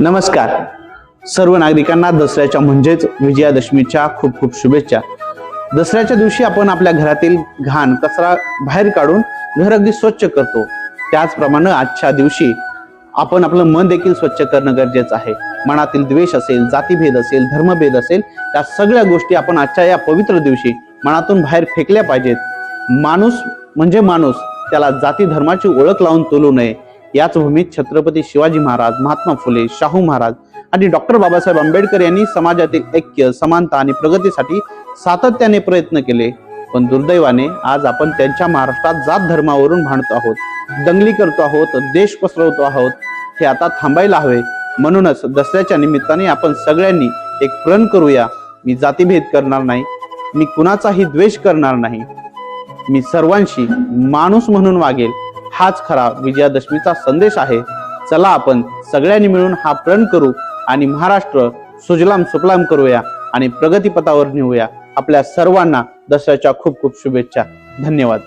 नमस्कार. सर्व नागरिकांना दसऱ्याच्या म्हणजेच विजयादशमीच्या खूप खूप शुभेच्छा. दसऱ्याच्या दिवशी आपण आपल्या घरातील घाण कचरा बाहेर काढून घर अगदी स्वच्छ करतो. त्याचप्रमाणे आजच्या दिवशी आपण आपलं मन देखील स्वच्छ करणं गरजेचं आहे. मनातील द्वेष असेल जातीभेद असेल धर्मभेद असेल त्या सगळ्या गोष्टी आपण आजच्या या पवित्र दिवशी मनातून बाहेर फेकल्या पाहिजेत. माणूस म्हणजे माणूस. त्याला जाती धर्माची ओळख लावून तोलू नये. याच भूमीत छत्रपती शिवाजी महाराज महात्मा फुले शाहू महाराज आणि डॉक्टर बाबासाहेब आंबेडकर यांनी समाजातील ऐक्य समानता आणि प्रगतीसाठी सातत्याने प्रयत्न केले. पण दुर्दैवाने आज आपण त्यांच्या महाराष्ट्रात जात धर्मावरून भांडतो आहोत दंगली करतो आहोत देश पसरवतो आहोत हे आता थांबायला हवे. म्हणूनच दसऱ्याच्या निमित्ताने आपण सगळ्यांनी एक प्रण करूया. मी जातीभेद करणार नाही मी कुणाचाही द्वेष करणार नाही. मी सर्वांशी माणूस म्हणून वागेल. हाच खरा विजयादशमीचा संदेश आहे. चला आपण सगळ्यांनी मिळून हा प्रण करू आणि महाराष्ट्र सुजलाम सुफलाम करूया आणि प्रगतीपथावर नेऊया. आपल्या सर्वांना दसऱ्याच्या खूप खूप शुभेच्छा. धन्यवाद.